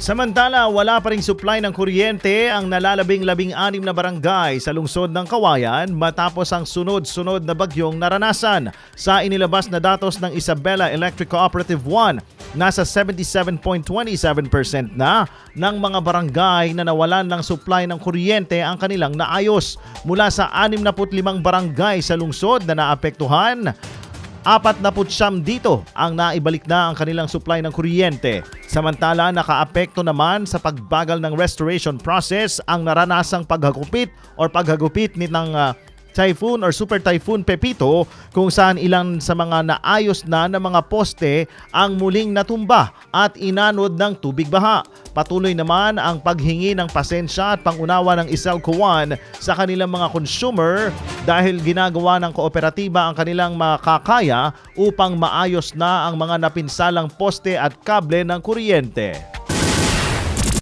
Samantala, wala pa ring supply ng kuryente ang nalalabing-labing anim na barangay sa lungsod ng Kawayan matapos ang sunod-sunod na bagyong naranasan. Sa inilabas na datos ng Isabela Electric Cooperative 1, nasa 77.27% na ng mga barangay na nawalan ng supply ng kuryente ang kanilang naayos. Mula sa 65 barangay sa lungsod na naapektuhan, Apat na putsyam dito ang naibalik na ang kanilang supply ng kuryente. Samantala, nakaapekto naman sa pagbagal ng restoration process ang naranasang paghagupit or paghagupit nitong ah, Typhoon or Super Typhoon Pepito kung saan ilan sa mga naayos na ng mga poste ang muling natumba at inanod ng tubig baha. Patuloy naman ang paghingi ng pasensya at pangunawa ng Iselco One sa kanilang mga consumer dahil ginagawa ng kooperatiba ang kanilang makakaya upang maayos na ang mga napinsalang poste at kable ng kuryente.